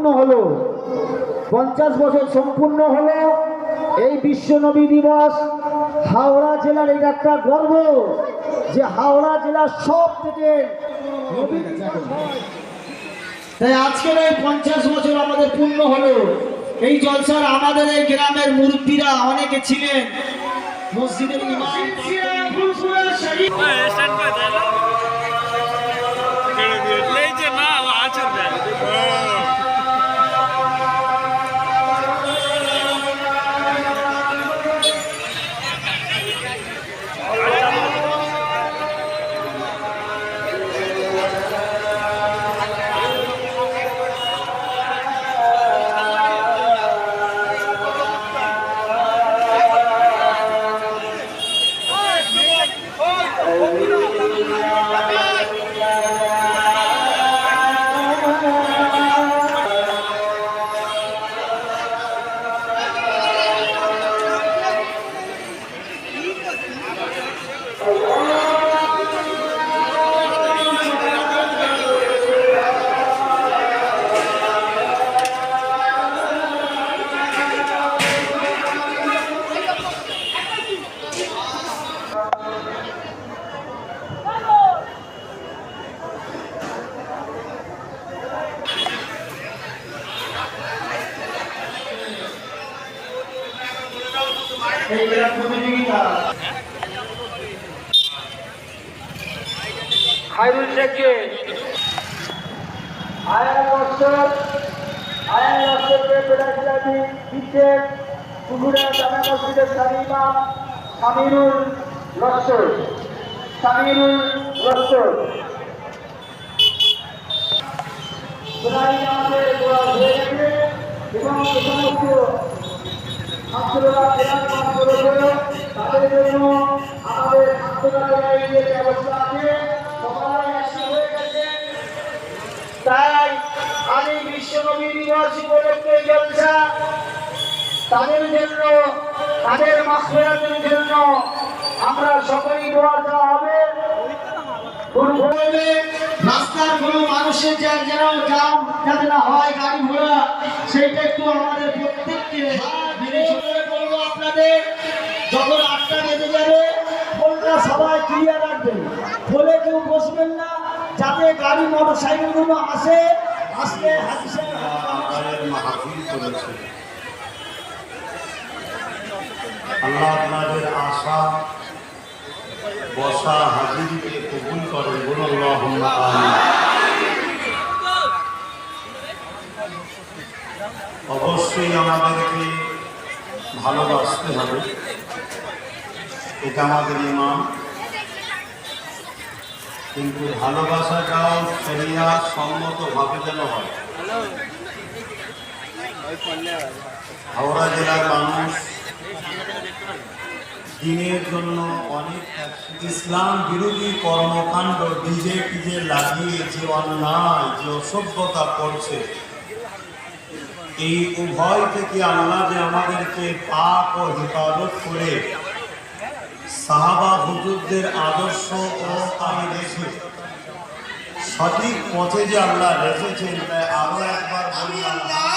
সম্পূর্ণ হলো। পঞ্চাশ বছর সম্পূর্ণ হলো এই বিশ্ব নবী দিবস। হাওড়া জেলার এটা একটা গর্ব যে হাওড়া জেলার সব থেকে। তাই আজকের এই পঞ্চাশ বছর আমাদের পূর্ণ হলো। এই জলসার আমাদের এই গ্রামের মুরব্বীরা অনেকে ছিলেন। মসজিদের ইমাম Aleluya. এই ক্রীড়া প্রতিযোগিতা। খাইরুল শেখকে। আয়ান লস্কর আয়ান লস্করকে পেরাকিলাটি দিচ্ছেন পুকুরা জামা মসজিদের সারিমা সামিরুল লস্কর। সামিরুল লস্কর। এবং সমস্ত তাদের জন্য আমাদের ছাত্ররালয়ের যে ব্যবস্থা আছে তাই আমি বিশ্বনবী দিবস উপলক্ষে জলসা। তাদের জন্য, তাদের মাসফেরাতের জন্য আমরা সকলেই দোয়া দেওয়া হবে। রাস্তার কোনো মানুষের যা যেন জাম যাতে না হয় গাড়ি ঘোড়া, সেইটা একটু আমাদের প্রত্যেককে আপনাদের। যখন আটটা বেজে যাবে, ফোনটা সবাই ক্লিয়ার রাখবেন। ফোনে কেউ বসবেন না, যাতে গাড়ি মোটর সাইকেলগুলো আসে। আসলে আল্লাহ আপনাদের আশা, বসা, হাজিরিকে কবুল করেন বলুন। অবশ্যই আমাদেরকে ভালোবাসতে হবে। এটা আমাদের ইমাম। কিন্তু ভালোবাসাটাও শরিয়া সম্মতভাবে যেন হয়। হাওড়া জেলার মানুষ দিনের জন্য অনেক ইসলাম বিরোধী কর্মকাণ্ড, বিজেপি যে লাগিয়ে যে অন্যায়, যে অসভ্যতা করছে এই উভয় থেকে আল্লাহ যে আমাদেরকে পাপ ও হেফাজত করে সাহাবা হুজুরদের আদর্শ ও আমি দেখি সঠিক পথে যে আল্লাহ রেখেছেন, তাই আরও একবার বলি আল্লাহ।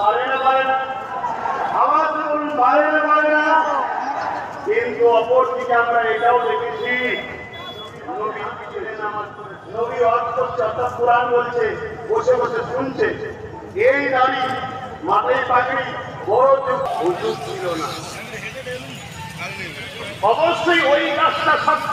পারে না আওয়াজ দিয়ে বলুন পারে না পারে না কিন্তু অপর দিকে আমরা এটাও দেখেছি, নবী অর্থ অর্থাৎ কোরআন বলছে, বসে বসে শুনছে। এই দাড়ি মাথায় পাগড়ি অবশ্যই ওই কাজটা সবচেয়ে